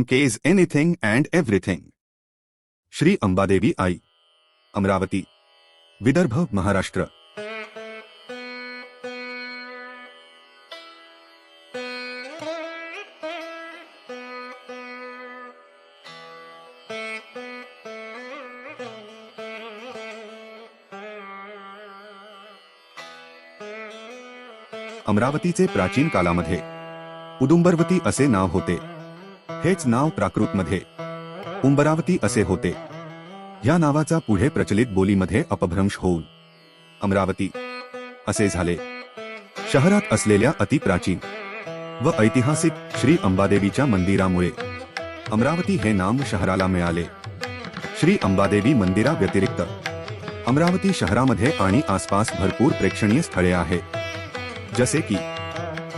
M K is anything and everything Shri Ambadevi आई अमरावती विदर्भ महाराष्ट्र अमरावतीचे प्राचीन कालामध्ये उदुंबरवती असे नाव होते हेच नाव प्राकृतमध्ये. उंबरावती असे होते. या नावाचा पुढे प्रचलित बोलीमध्ये अपभ्रंश होऊन. अमरावती. असे झाले. शहरात असलेल्या अतिप्राचीन व ऐतिहासिक श्री अंबादेवीच्या मंदिरामुळे अमरावती हे नाम शहराला मिळाले. श्री अंबादेवी मंदिरा व्यतिरिक्त अमरावती शहरामध्ये आणि आसपास भरपूर प्रेक्षणीय स्थळे आहेत जसे की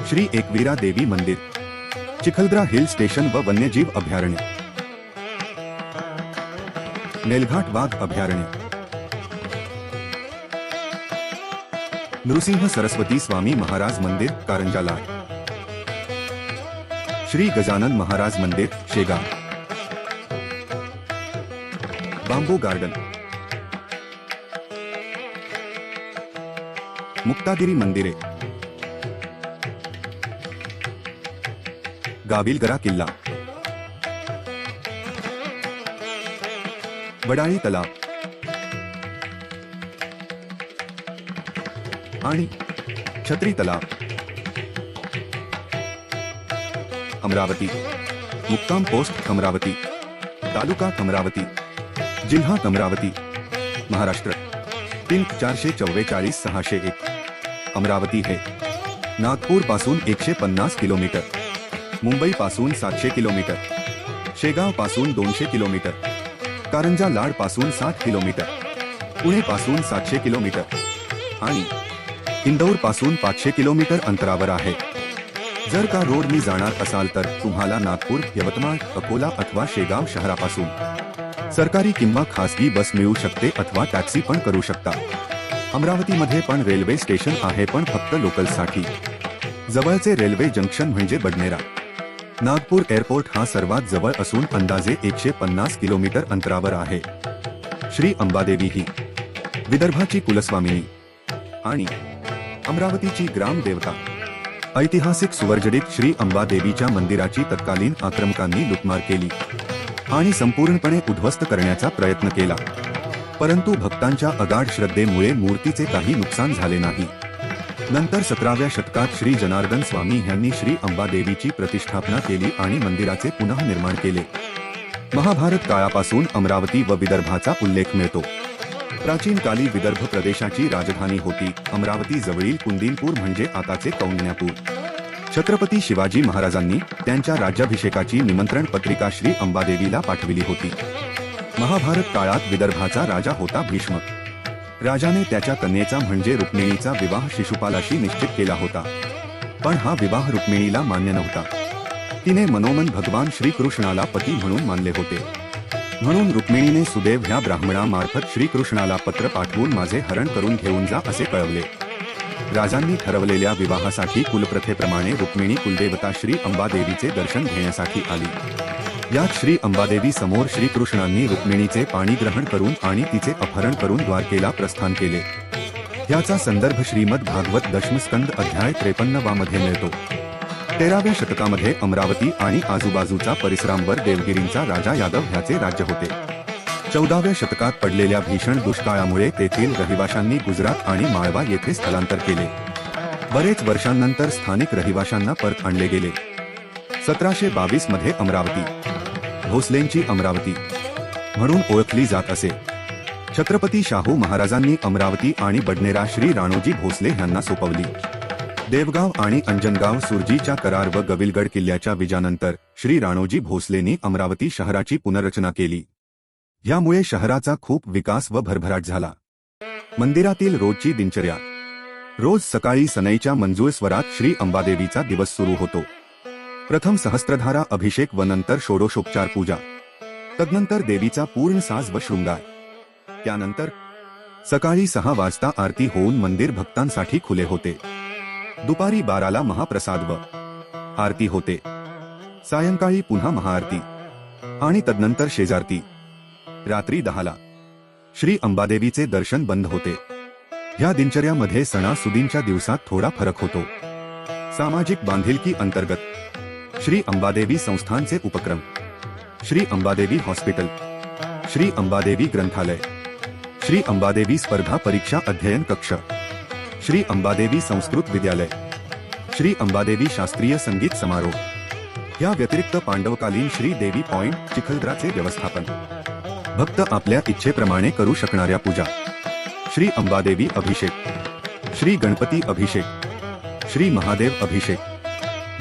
श्री एकवीरा देवी मंदिर. चिखलदरा हिल स्टेशन व वन्यजीव अभयारण्य। नेलघाट वाघ अभयारण्य। नृसिंह सरस्वती स्वामी महाराज मंदिर कारंजाला श्री गजानन महाराज मंदिर, शेगाव। बांबू गार्डन। मुक्तागिरी मंदिरे। गाविलगरा किल्ला। वडाळी आणि, छत्री तलाव अमरावती। मुक्काम पोस्ट अमरावती। तालुका अमरावती। जिल्हा अमरावती। महाराष्ट्र। पिन चारशे चव्वेचाळीस सहाशे एक। अमरावती हे। नागपूर पासून एकशे पन्नास किलोमीटर। मुंबई पासून सातशे किलोमीटर शेगावपासून दोनशे किलोमीटर कारंजा लाडपासून साठ किलोमीटर पुणे पासून सातशे किलोमीटर आणि इंदौरपासून पाचशे किलोमीटर अंतरावर आहे. जर का रोडनी जाणार असाल तर तुम्हाला नागपूर यवतमाळ अकोला अथवा शेगाव शहरापासून. सरकारी किंवा खासगी बस मिळू शकते अथवा टॅक्सी पण करू शकता. अमरावतीमध्ये पण रेल्वे स्टेशन आहे पण फक्त लोकलसाठी. जवळचे रेल्वे जंक्शन म्हणजे बडनेरा. नागपूर एअरपोर्ट हा सर्वात जवळ असून अंदाजे एकशे पन्नास किलोमीटर अंतरावर आहे. श्री अंबादेवी ही विदर्भाची कुलस्वामिनी आणि अमरावतीची ग्रामदेवता ऐतिहासिक सुवर्जडित श्री अंबादेवीच्या मंदिराची तत्कालीन आक्रमकांनी लुटमार केली आणि संपूर्णपणे उद्ध्वस्त करण्याचा प्रयत्न केला. परंतु भक्तांच्या अगाढ श्रद्धेमुळे मूर्तीचे काही नुकसान झाले नाही. नंतर सतराव्या शतकात श्री जनार्दन स्वामी यांनी श्री अंबादेवीची प्रतिष्ठापना केली आणि मंदिराचे पुनः निर्माण केले. महाभारत काळापासून अमरावती व विदर्भाचा उल्लेख मिळतो. प्राचीन काली विदर्भ प्रदेशाची राजधानी होती. अमरावती जवळील कुंदिनपूर म्हणजे आताचे कौंडण्यापूर छत्रपती शिवाजी महाराजांनी त्यांच्या राज्याभिषेकाची निमंत्रण पत्रिका श्री अंबादेवीला पाठविली होती. महाभारत काळात विदर्भाचा राजा होता भीष्म. राजाने त्याच्या कन्येचा म्हणजे रुक्मिणीचा विवाह शिशुपालाशी निश्चित केला होता. पण हा विवाह रुक्मिणीला मान्य नव्हता. तिने मनोमन भगवान श्रीकृष्णाला पती म्हणून मानले होते. म्हणून रुक्मिणीने सुदेव ह्या ब्राह्मणामार्फत श्रीकृष्णाला पत्र पाठवून माझे हरण करून घेऊन जा असे कळवले. राजांनी ठरवलेल्या विवाहासाठी कुलप्रथेप्रमाणे रुक्मिणी कुलदेवता श्री अंबादेवीचे दर्शन घेण्यासाठी आली. यात श्री अंबादेवी समोर श्रीकृष्णांनी रुक्मिणीचे पाणी ग्रहण करून आणि तिचे अपहरण करून द्वारकेला प्रस्थान केले. याचा संदर्भ श्रीमद भागवत दशमस्कंद अध्याय त्रेपन्नवा मध्ये मिळतो. तेराव्या शतकामध्ये अमरावती आणि आजूबाजूच्या परिसरांवर देवगिरींचा राजा यादव ह्याचे राज्य होते. चौदाव्या शतकात पडलेल्या भीषण दुष्काळामुळे तेथील रहिवाशांनी गुजरात आणि माळवा येथे स्थलांतर केले. बरेच वर्षांनंतर स्थानिक रहिवाशांना परत आणले गेले. सतराशे बावीसमध्ये अमरावती. भोसलेंची अमरावती. म्हणून ओळखली जात असे. छत्रपती शाहू महाराजांनी अमरावती आणि बडनेरा श्री राणोजी भोसले यांना सोपवली. देवगाव आणि अंजनगाव सुरजीच्या करार व गविलगड किल्ल्याच्या विजानंतर श्री राणोजी भोसलेंनी अमरावती शहराची पुनर्रचना केली. यामुळे शहराचा खूप विकास व भरभराट झाला. मंदिरातील रोजची दिनचर्या. रोज सकाळी सनईच्या मंजूळ स्वरात श्री अंबादेवीचा दिवस सुरू होतो. प्रथम सहस्त्रधारा अभिषेक व नंतर षोडोषोपचार पूजा. तदनंतर देवीचा पूर्ण साज व शृंगार. त्यानंतर सकाळी सहा वाजता आरती होऊन मंदिर भक्तांसाठी खुले होते. दुपारी बाराला महाप्रसाद व आरती होते. सायंकाळी पुन्हा महाआरती आणि तदनंतर शेजारती. रात्री दहाला श्री अंबादेवीचे दर्शन बंद होते. ह्या दिनचर्यामध्ये सणासुदींच्या दिवसात थोडा फरक होतो. सामाजिक बांधिलकी अंतर्गत श्री अंबादेवी संस्थानचे उपक्रम। श्री अंबादेवी हॉस्पिटल। श्री अंबादेवी ग्रंथालय। श्री अंबादेवी स्पर्धा परीक्षा अध्ययन कक्ष। श्री अंबादेवी संस्कृत विद्यालय। श्री अंबादेवी शास्त्रीय संगीत समारोह। या व्यतिरिक्त पांडवकालीन श्री देवी पॉइंट चिखलदराचे व्यवस्थापन। भक्त आपल्या इच्छेप्रमाणे करू शकणाऱ्या पूजा। श्री अंबादेवी अभिषेक। श्री गणपती अभिषेक। श्री महादेव अभिषेक।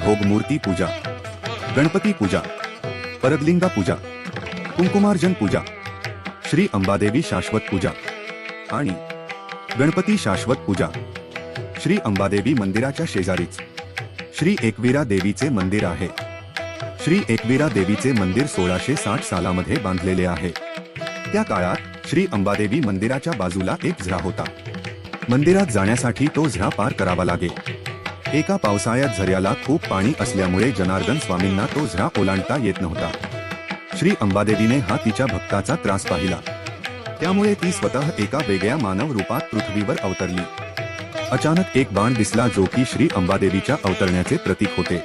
भोगमूर्ती पूजा गणपती पूजा परदलिंगा पूजा कुंकुमार्जन पूजा श्री अंबादेवी शाश्वत पूजा आणि गणपती शाश्वत पूजा. श्री अंबादेवी मंदिराच्या शेजारीच श्री एकवीरा देवीचे मंदिर आहे. श्री एकवीरा देवीचे मंदिर सोळाशे साठ सालामध्ये बांधलेले आहे. त्या काळात श्री अंबादेवी मंदिराच्या बाजूला एक झरा होता. मंदिरात जाण्यासाठी तो झरा पार करावा लागेल एका पावसाळ्यात झऱ्याला खूप पाणी असल्यामुळे जनार्दन स्वामींना तो झरा ओलांडता येत नव्हता. श्री अंबादेवीने हा तिच्या भक्ताचा त्रास पाहिला. त्यामुळे ती स्वतः एका वेगळ्या मानव रूपात पृथ्वीवर अवतरली. अचानक एक बाण दिसला जो की श्री अंबादेवीच्या अवतरण्याचे प्रतीक होते.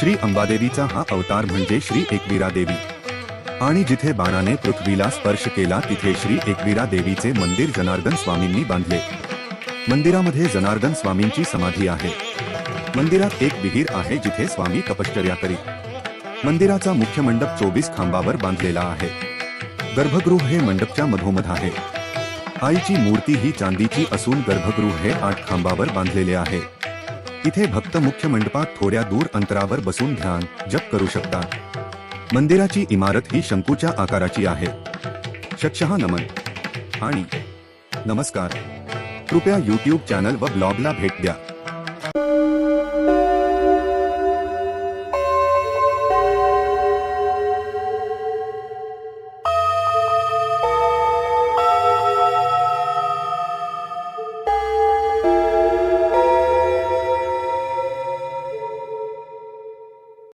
श्री अंबादेवीचा हा अवतार म्हणजे श्री एकवीरा देवी. आणि जिथे बाणाने पृथ्वीला स्पर्श केला तिथे श्री एकवीरा देवीचे मंदिर जनार्दन स्वामींनी बांधले. मंदिरामध्ये जनार्दन स्वामींची समाधी आहे. मंदिरात एक विहीर आहे जिथे स्वामी तपश्चर्या करीत. मंदिराचा मुख्य मंडप चोवीस खांबावर बांधलेला आहे. गर्भगृह हे मंडपच्या मधोमध आहे. आईची मूर्ती ही चांदीची असून गर्भगृह हे आठ खांबावर बांधलेले आहे. इथे भक्त मुख्य मंडपात थोड्या दूर अंतरावर बसून ध्यान जप करू शकतात. मंदिराची इमारत ही शंकूच्या आकाराची आहे. शक्षहा नमन. आणि नमस्कार. कृपया यूट्यूब चॅनल व ब्लॉगला भेट द्या.